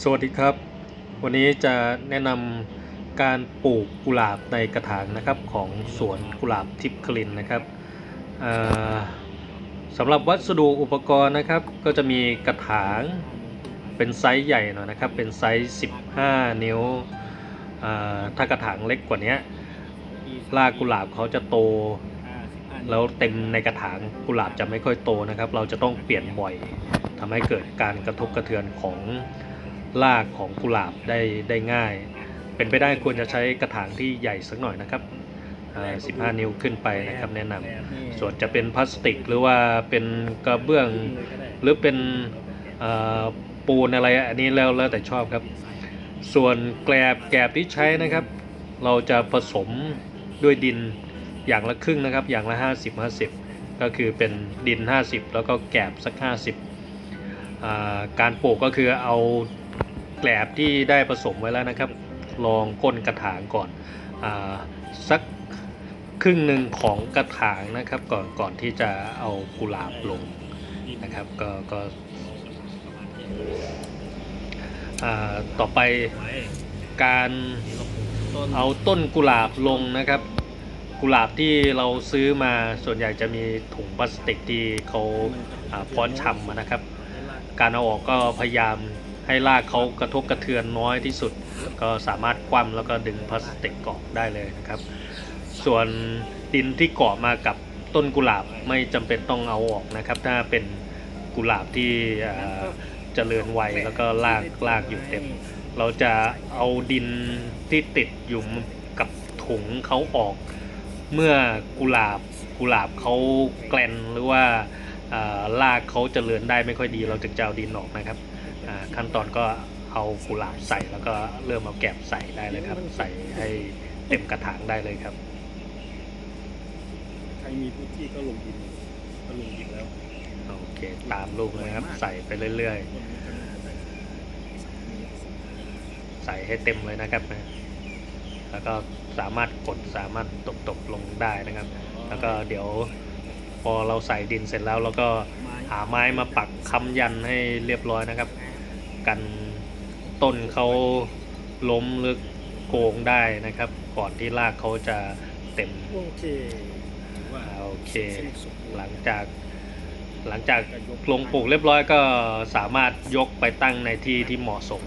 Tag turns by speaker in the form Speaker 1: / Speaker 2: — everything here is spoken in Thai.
Speaker 1: สวัสดีครับ วันนี้จะแนะนำการปลูกกุหลาบในกระถางนะครับของสวนกุหลาบทิพย์คลินนะครับอ่าสำหรับวัสดุอุปกรณ์นะครับ ก็จะมีกระถางเป็นไซส์ใหญ่หน่อยนะครับ เป็นไซส์ 15 นิ้วถ้ากระถางเล็กกว่านี้รากกุหลาบเขาจะโต แล้วเต็มในกระถางกุหลาบจะไม่ค่อยโตนะครับ เราจะต้องเปลี่ยนบ่อยทำให้เกิดการกระทบกระเทือนของ รากของกุหลาบได้ได้ง่าย เป็นไปได้ควรจะใช้กระถางที่ใหญ่สักหน่อยนะครับ 15 นิ้วขึ้นไปนะครับแนะนำส่วนจะเป็นพลาสติกหรือว่าเป็นกระเบื้องหรือเป็นปูนอะไรอันนี้แล้วแล้วแต่ชอบครับ ส่วนแกลบแกลบที่ใช้นะครับ เราจะผสมด้วยดินอย่างละครึ่งนะครับ อย่างละ 50 50 ก็คือเป็นดิน 50 แล้วก็แกลบสัก 50าการปลูกก็คือเอา แกลบที่ได้ผสมไว้แล้วนะครับรองก้นกระถางก่อนอสักครึ่งหนึ่งของกระถางนะครับ ก่อนก่อนที่จะเอากุหลาบลงนะครับก็ก็ต่อไปการเอาต้นกุหลาบลงนะครับ กุหลาบที่เราซื้อมาส่วนใหญ่จะมีถุงพลาสติกที่เขาอ่าป้อนชำนะครับ การเอาออกก็พยายาม ให้รากเขากระทบกระเทือนน้อยที่สุด ก็สามารถคว่ำแล้วก็ดึงพลาสติกเกาะได้เลยนะครับ ส่วนดินที่เกาะมากับต้นกุหลาบไม่จำเป็นต้องเอาออกนะครับ ถ้าเป็นกุหลาบที่เจริญวัยแล้วก็รากรากอยู่เต็ม เราจะเอาดินที่ติดอยู่กับถุงเขาออก เมื่อกุหลาบกุหลาบเขาแกลนหรือว่าอ่ากเขาเจริญได้ไม่ค่อยดี เราจึงจะเอาดินออกนะครับ ขั้นตอนก็เอากุหลาบใส่แล้วก็เริ่มเอาแกบใส่ได้เลยครับ ใส่ให้เต็มกระถางได้เลยครับ
Speaker 2: ใครมีพื้นที่ก็ลงดินก็ลงดินแล้ว
Speaker 1: โอเค ตามลูกเลยครับ ใส่ไปเรื่อยๆ ใส่ให้เต็มเลยนะครับนะแล้วก็สามารถกดสามารถตบตบๆลงได้นะครับ แล้วก็เดี๋ยวพอเราใส่ดินเสร็จแล้วเราก็หาไม้มาปักค้ำยันให้เรียบร้อยนะครับ กันต้นเขาล้มหรือโกงได้นะครับ ก่อนที่รากเขาจะเต็ม
Speaker 2: โอเคว่า
Speaker 1: โอเค หลังจาก หลังจากลงปลูกเรียบร้อยก็สามารถยกไปตั้งในที่ที่เหมาะสม